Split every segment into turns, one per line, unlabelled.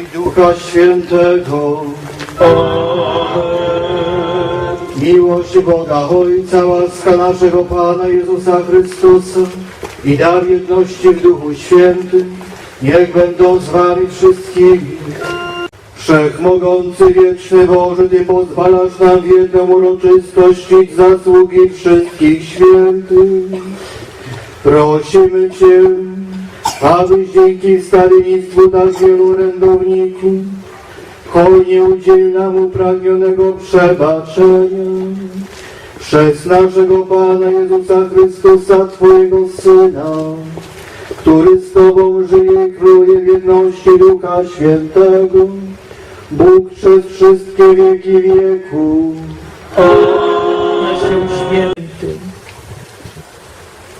Ducha Świętego. Miłość Boga Ojca, łaska naszego Pana Jezusa Chrystusa i dar jedności w Duchu Świętym, niech będą z wami wszystkimi. Wszechmogący, wieczny Boże, Ty pozwalasz nam w jedną uroczystościć zasługi wszystkich świętych. Prosimy Cię, abyś dzięki wstawiennictwu tak wielu orędowników hojnie udzielił nam upragnionego przebaczenia przez naszego Pana Jezusa Chrystusa, Twojego Syna, który z Tobą żyje i króluje w jedności Ducha Świętego, Bóg przez wszystkie wieki wieków.
na się świętym.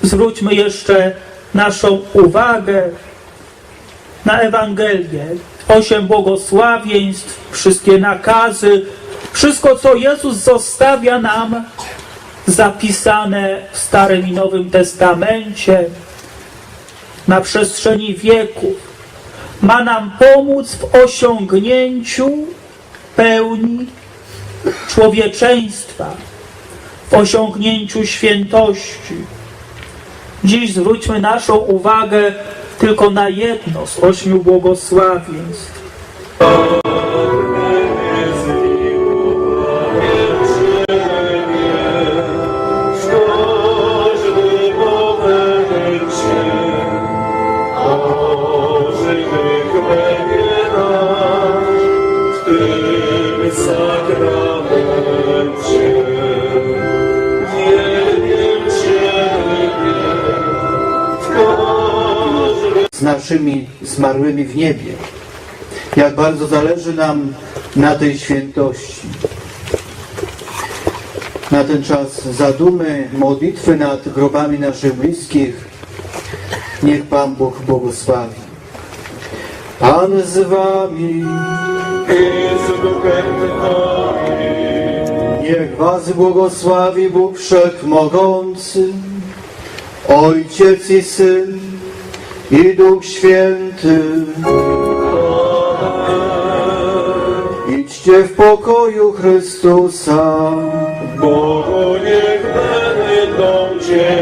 Zwróćmy jeszcze naszą uwagę na Ewangelię. Osiem błogosławieństw, wszystkie nakazy, wszystko co Jezus zostawia nam zapisane w Starym i Nowym Testamencie na przestrzeni wieków. Ma nam pomóc w osiągnięciu pełni człowieczeństwa, w osiągnięciu świętości. Dziś zwróćmy naszą uwagę tylko na jedno z ośmiu błogosławieństw.
Z naszymi zmarłymi w niebie. Jak bardzo zależy nam na tej świętości. Na ten czas zadumy, modlitwy nad grobami naszych bliskich. Niech Pan Bóg błogosławi. Pan z Wami, niech Was błogosławi Bóg Wszechmogący, Ojciec i Syn i Duch Święty. Idźcie w pokoju Chrystusa.
Bogu niech będą Cię.